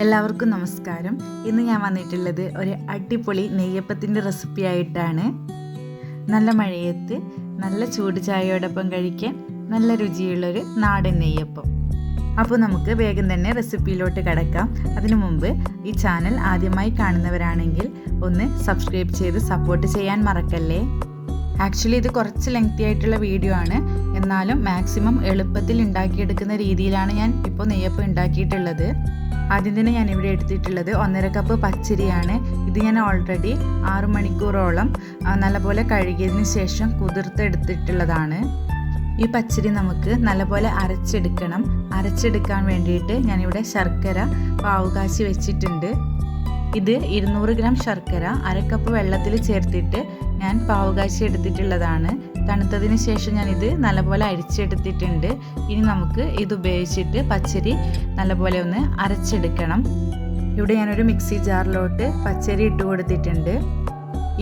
എല്ലാവർക്കും നമസ്കാരം. ഇന്ന് ഞാൻ വന്നിട്ടുള്ളത് ഒരു അടിപൊളി നെയ്യപ്പത്തിന്റെ റെസിപ്പി ആയിട്ടാണ്. നല്ല മഴയത്ത് നല്ല ചൂട് ചായയോടൊപ്പം കഴിക്കാൻ നല്ല രുചിയുള്ളൊരു നാടൻ നെയ്യപ്പം. അപ്പോൾ നമുക്ക് വേഗം തന്നെ റെസിപ്പിയിലോട്ട് കിടക്കാം. അതിനു മുമ്പ് ഈ ചാനൽ ആദ്യമായി കാണുന്നവരാണെങ്കിൽ ഒന്ന് സബ്സ്ക്രൈബ് ചെയ്ത് സപ്പോർട്ട് ചെയ്യാൻ മറക്കല്ലേ? ആക്ച്വലി ഇത് കുറച്ച് ലെങ്തി ആയിട്ടുള്ള വീഡിയോ ആണ്. എന്നാലും മാക്സിമം എളുപ്പത്തിൽ ഉണ്ടാക്കിയെടുക്കുന്ന രീതിയിലാണ് ഞാൻ ഇപ്പോൾ നെയ്യപ്പം ഉണ്ടാക്കിയിട്ടുള്ളത്. ആദ്യം തന്നെ ഞാൻ ഇവിടെ എടുത്തിട്ടുള്ളത് ഒന്നര കപ്പ് പച്ചരിയാണ്. ഇത് ഞാൻ ഓൾറെഡി ആറ് മണിക്കൂറോളം നല്ലപോലെ കഴുകിയതിന് ശേഷം കുതിർത്തെടുത്തിട്ടുള്ളതാണ്. ഈ പച്ചരി നമുക്ക് നല്ലപോലെ അരച്ചെടുക്കണം. അരച്ചെടുക്കാൻ വേണ്ടിയിട്ട് ഞാനിവിടെ ശർക്കര പാവുകാശി വെച്ചിട്ടുണ്ട്. ഇത് ഇരുന്നൂറ് ഗ്രാം ശർക്കര അരക്കപ്പ് വെള്ളത്തിൽ ചേർത്തിട്ട് ഞാൻ പാവുകാശി എടുത്തിട്ടുള്ളതാണ്. തണുത്തതിന് ശേഷം ഞാൻ ഇത് നല്ലപോലെ അരിച്ചെടുത്തിട്ടുണ്ട്. ഇനി നമുക്ക് ഇത് ഉപയോഗിച്ചിട്ട് പച്ചരി നല്ലപോലെ ഒന്ന് അരച്ചെടുക്കണം. ഇവിടെ ഞാനൊരു മിക്സി ജാറിലോട്ട് പച്ചരി ഇട്ട് കൊടുത്തിട്ടുണ്ട്.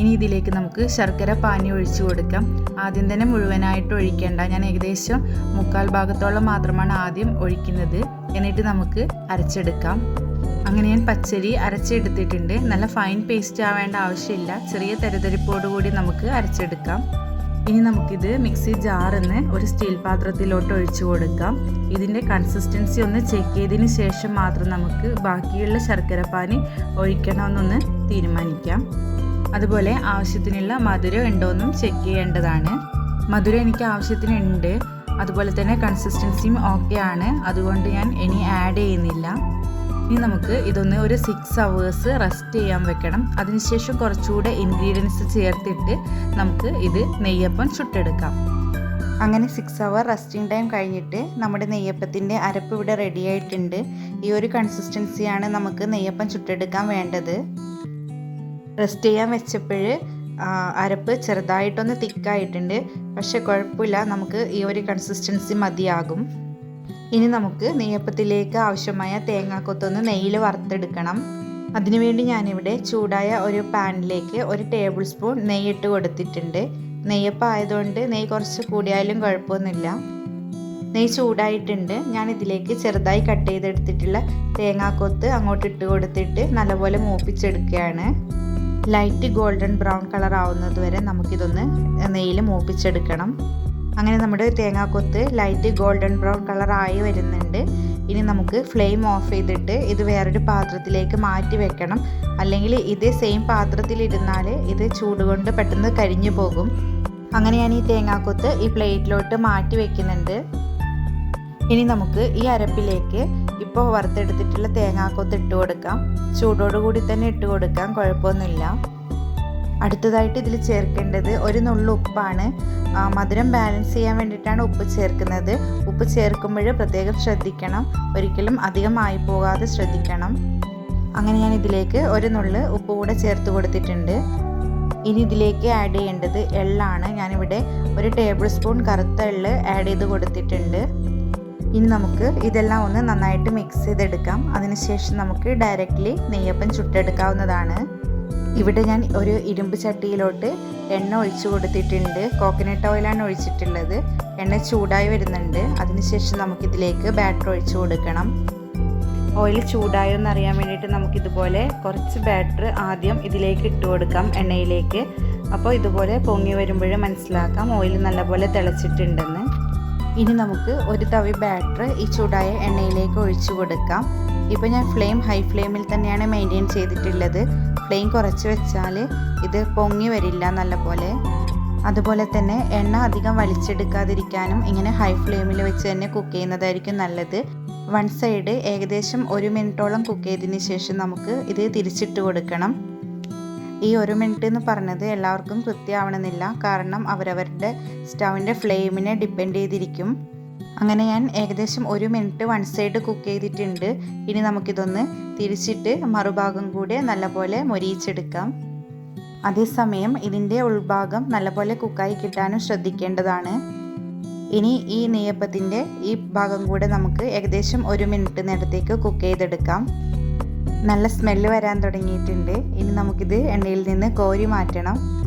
ഇനി ഇതിലേക്ക് നമുക്ക് ശർക്കര പാനി ഒഴിച്ചു കൊടുക്കാം. ആദ്യം തന്നെ മുഴുവനായിട്ട് ഒഴിക്കേണ്ട. ഞാൻ ഏകദേശം മുക്കാൽ ഭാഗത്തോളം മാത്രമാണ് ആദ്യം ഒഴിക്കുന്നത്. എന്നിട്ട് നമുക്ക് അരച്ചെടുക്കാം. അങ്ങനെ ഞാൻ പച്ചരി അരച്ചെടുത്തിട്ടുണ്ട്. നല്ല ഫൈൻ പേസ്റ്റ് ആവേണ്ട ആവശ്യമില്ല. ചെറിയ തെരതെരിപ്പോടു കൂടി നമുക്ക് അരച്ചെടുക്കാം. ഇനി നമുക്കിത് മിക്സി ജാറിന്ന് ഒരു സ്റ്റീൽ പാത്രത്തിലോട്ട് ഒഴിച്ചു കൊടുക്കാം. ഇതിന്റെ കൺസിസ്റ്റൻസി ഒന്ന് ചെക്ക് ചെയ്തതിന് ശേഷം മാത്രം നമുക്ക് ബാക്കിയുള്ള ശർക്കര പാനി ഒഴിക്കണമെന്നൊന്ന് തീരുമാനിക്കാം. അതുപോലെ ആവശ്യത്തിനുള്ള മധുരം ഉണ്ടോ എന്നും ചെക്ക് ചെയ്യേണ്ടതാണ്. മധുരം എനിക്ക് ആവശ്യത്തിനുണ്ട്. അതുപോലെ തന്നെ കൺസിസ്റ്റൻസിയും ഓക്കെ ആണ്. അതുകൊണ്ട് ഞാൻ ഇനി ആഡ് ചെയ്യുന്നില്ല. ഇനി നമുക്ക് ഇതൊന്ന് ഒരു സിക്സ് അവേഴ്സ് റെസ്റ്റ് ചെയ്യാൻ വെക്കണം. അതിനുശേഷം കുറച്ചുകൂടെ ഇൻഗ്രീഡിയൻസ് ചേർത്തിട്ട് നമുക്ക് ഇത് നെയ്യപ്പം ചുട്ടെടുക്കാം. അങ്ങനെ സിക്സ് അവർ റെസ്റ്റിംഗ് ടൈം കഴിഞ്ഞിട്ട് നമ്മുടെ നെയ്യപ്പത്തിന്റെ അരപ്പ് ഇവിടെ റെഡി ആയിട്ടുണ്ട്. ഈ ഒരു കൺസിസ്റ്റൻസിയാണ് നമുക്ക് നെയ്യപ്പം ചുട്ടെടുക്കാൻ വേണ്ടത്. റെസ്റ്റ് ചെയ്യാൻ വെച്ചപ്പോൾ അരപ്പ് ചെറുതായിട്ടൊന്ന് തിക്കായിട്ടുണ്ട് പക്ഷെ കുഴപ്പമില്ല നമുക്ക് ഈ ഒരു കൺസിസ്റ്റൻസി മതിയാകും. ഇനി നമുക്ക് നെയ്യപ്പത്തിലേക്ക് ആവശ്യമായ തേങ്ങാക്കൊത്തൊന്ന് നെയ്യിൽ വറുത്തെടുക്കണം. അതിനുവേണ്ടി ഞാനിവിടെ ചൂടായ ഒരു പാനിലേക്ക് ഒരു ടേബിൾ സ്പൂൺ നെയ്യിട്ട് കൊടുത്തിട്ടുണ്ട്. നെയ്യപ്പം ആയതുകൊണ്ട് നെയ്യ് കുറച്ച് കൂടിയാലും കുഴപ്പമൊന്നുമില്ല. നെയ്യ് ചൂടായിട്ടുണ്ട്. ഞാൻ ഇതിലേക്ക് ചെറുതായി കട്ട് ചെയ്തെടുത്തിട്ടുള്ള തേങ്ങാക്കൊത്ത് അങ്ങോട്ട് ഇട്ട് കൊടുത്തിട്ട് നല്ലപോലെ മൂപ്പിച്ചെടുക്കുകയാണ്. ലൈറ്റ് ഗോൾഡൻ ബ്രൗൺ കളർ ആവുന്നത് വരെ നമുക്കിതൊന്ന് നെയ്യിൽ മൂപ്പിച്ചെടുക്കണം. അങ്ങനെ നമ്മുടെ തേങ്ങാക്കൊത്ത് ലൈറ്റ് ഗോൾഡൻ ബ്രൗൺ കളർ ആയി വരുന്നുണ്ട്. ഇനി നമുക്ക് ഫ്ലെയിം ഓഫ് ചെയ്തിട്ട് ഇത് വേറൊരു പാത്രത്തിലേക്ക് മാറ്റി വെക്കണം. അല്ലെങ്കിൽ ഇതേ സെയിം പാത്രത്തിലിരുന്നാൽ ഇത് ചൂട് കൊണ്ട് പെട്ടെന്ന് കരിഞ്ഞു പോകും. അങ്ങനെ ഞാൻ ഈ തേങ്ങാക്കൊത്ത് ഈ പ്ലേറ്റിലോട്ട് മാറ്റി വെക്കുന്നുണ്ട്. ഇനി നമുക്ക് ഈ അരപ്പിലേക്ക് ഇപ്പോൾ വറുത്തെടുത്തിട്ടുള്ള തേങ്ങാക്കൊത്ത് ഇട്ട് കൊടുക്കാം. ചൂടോടുകൂടി തന്നെ ഇട്ട് കൊടുക്കാം കുഴപ്പമൊന്നുമില്ല. അടുത്തതായിട്ട് ഇതിൽ ചേർക്കേണ്ടത് ഒരു നുള്ളു ഉപ്പാണ്. മധുരം ബാലൻസ് ചെയ്യാൻ വേണ്ടിയിട്ടാണ് ഉപ്പ് ചേർക്കുന്നത്. ഉപ്പ് ചേർക്കുമ്പോൾ പ്രത്യേകം ശ്രദ്ധിക്കണം. ഒരിക്കലും അധികമായി പോകാതെ ശ്രദ്ധിക്കണം. അങ്ങനെ ഞാൻ ഇതിലേക്ക് ഒരു നുള്ളു ഉപ്പ് കൂടെ ചേർത്ത് കൊടുത്തിട്ടുണ്ട്. ഇനി ഇതിലേക്ക് ആഡ് ചെയ്യേണ്ടത് എള്ളാണ്. ഞാനിവിടെ ഒരു ടേബിൾ സ്പൂൺ കറുത്ത എള്ള് ആഡ് ചെയ്ത് കൊടുത്തിട്ടുണ്ട്. ഇനി നമുക്ക് ഇതെല്ലാം ഒന്ന് നന്നായിട്ട് മിക്സ് ചെയ്തെടുക്കാം. അതിനുശേഷം നമുക്ക് ഡയറക്റ്റ്ലി നെയ്യപ്പം ചുട്ടെടുക്കാവുന്നതാണ്. ഇവിടെ ഞാൻ ഒരു ഇരുമ്പ് ചട്ടിയിലോട്ട് എണ്ണ ഒഴിച്ചു കൊടുത്തിട്ടുണ്ട്. കോക്കനട്ട് ഓയിലാണ് ഒഴിച്ചിട്ടുള്ളത്. എണ്ണ ചൂടായി വരുന്നുണ്ട്. അതിനുശേഷം നമുക്കിതിലേക്ക് ബാറ്റർ ഒഴിച്ചു കൊടുക്കണം. ഓയിൽ ചൂടായോ എന്നറിയാൻ വേണ്ടിയിട്ട് നമുക്കിതുപോലെ കുറച്ച് ബാറ്റർ ആദ്യം ഇതിലേക്ക് ഇട്ട് കൊടുക്കാം എണ്ണയിലേക്ക്. അപ്പോൾ ഇതുപോലെ പൊങ്ങി വരുമ്പോൾ മനസ്സിലാക്കാം ഓയിൽ നല്ലപോലെ തിളച്ചിട്ടുണ്ടെന്ന്. ഇനി നമുക്ക് ഒരു തവി ബാറ്റർ ഈ ചൂടായ എണ്ണയിലേക്ക് ഒഴിച്ചു കൊടുക്കാം. ഇപ്പോൾ ഞാൻ ഫ്ലെയിം ഹൈ ഫ്ലെയിമിൽ തന്നെയാണ് മെയിന്റെയിൻ ചെയ്തിട്ടുള്ളത്. ഫ്ലെയിം കുറച്ച് വെച്ചാൽ ഇത് പൊങ്ങി വരില്ല നല്ലപോലെ. അതുപോലെ തന്നെ എണ്ണ അധികം വലിച്ചെടുക്കാതിരിക്കാനും ഇങ്ങനെ ഹൈ ഫ്ലെയിമിൽ വെച്ച് തന്നെ കുക്ക് ചെയ്യുന്നതായിരിക്കും നല്ലത്. വൺ സൈഡ് ഏകദേശം ഒരു മിനിറ്റോളം കുക്ക് ചെയ്തതിന് ശേഷം നമുക്ക് ഇത് തിരിച്ചിട്ട് കൊടുക്കണം. ഈ ഒരു മിനിറ്റ് എന്ന് പറഞ്ഞത് എല്ലാവർക്കും കൃത്യമാവണമെന്നില്ല. കാരണം അവരവരുടെ സ്റ്റൗവിന്റെ ഫ്ലെയിമിനെ ഡിപ്പെൻഡ് ചെയ്തിരിക്കും. അങ്ങനെ ഞാൻ ഏകദേശം ഒരു മിനിറ്റ് വൺ സൈഡ് കുക്ക് ചെയ്തിട്ടുണ്ട്. ഇനി നമുക്കിതൊന്ന് തിരിച്ചിട്ട് മറുഭാഗം കൂടെ നല്ലപോലെ മൊരിയിച്ചെടുക്കാം. അതേസമയം ഇതിന്റെ ഉൾഭാഗം നല്ലപോലെ കുക്കായി കിട്ടാനും ശ്രദ്ധിക്കേണ്ടതാണ്. ഇനി ഈ നെയ്യപ്പത്തിന്റെ ഈ ഭാഗം കൂടെ നമുക്ക് ഏകദേശം ഒരു മിനിറ്റ് നേരത്തേക്ക് കുക്ക് ചെയ്തെടുക്കാം. നല്ല സ്മെല്ല് വരാൻ തുടങ്ങിയിട്ടുണ്ട്. ഇനി നമുക്കിത് എണ്ണയിൽ നിന്ന് കോരി മാറ്റണം.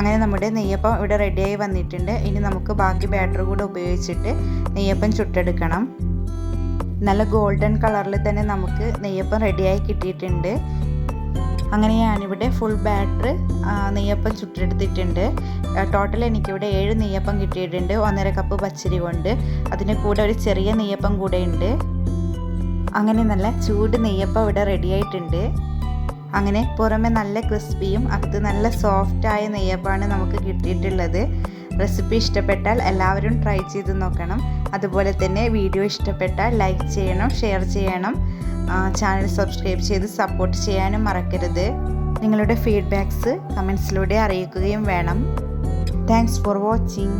അങ്ങനെ നമ്മുടെ നെയ്യപ്പം ഇവിടെ റെഡിയായി വന്നിട്ടുണ്ട്. ഇനി നമുക്ക് ബാക്കി ബാറ്റർ കൂടെ ഉപയോഗിച്ചിട്ട് നെയ്യപ്പം ചുട്ടെടുക്കണം. നല്ല ഗോൾഡൻ കളറിൽ തന്നെ നമുക്ക് നെയ്യപ്പം റെഡിയായി കിട്ടിയിട്ടുണ്ട്. അങ്ങനെ ഞാനിവിടെ ഫുൾ ബാറ്റർ നെയ്യപ്പം ചുട്ടെടുത്തിട്ടുണ്ട്. ടോട്ടൽ എനിക്കിവിടെ ഏഴ് നെയ്യപ്പം കിട്ടിയിട്ടുണ്ട്. ഒന്നര കപ്പ് പച്ചരി കൊണ്ട്. അതിന്റെ കൂടെ ഒരു ചെറിയ നെയ്യപ്പം കൂടെ ഉണ്ട്. അങ്ങനെ നല്ല ചൂട് നെയ്യപ്പം ഇവിടെ റെഡിയായിട്ടുണ്ട് അങ്ങനെ പുറമെ നല്ല ക്രിസ്പിയും അകത്ത് നല്ല സോഫ്റ്റായ നെയ്യപ്പമാണ് നമുക്ക് കിട്ടിയിട്ടുള്ളത്. റെസിപ്പി ഇഷ്ടപ്പെട്ടാൽ എല്ലാവരും ട്രൈ ചെയ്ത് നോക്കണം. അതുപോലെ തന്നെ വീഡിയോ ഇഷ്ടപ്പെട്ടാൽ ലൈക്ക് ചെയ്യണം ഷെയർ ചെയ്യണം. ചാനൽ സബ്സ്ക്രൈബ് ചെയ്ത് സപ്പോർട്ട് ചെയ്യാനും മറക്കരുത്. നിങ്ങളുടെ ഫീഡ്ബാക്ക്സ് കമൻസിലൂടെ അറിയിക്കുകയും വേണം. Thanks for watching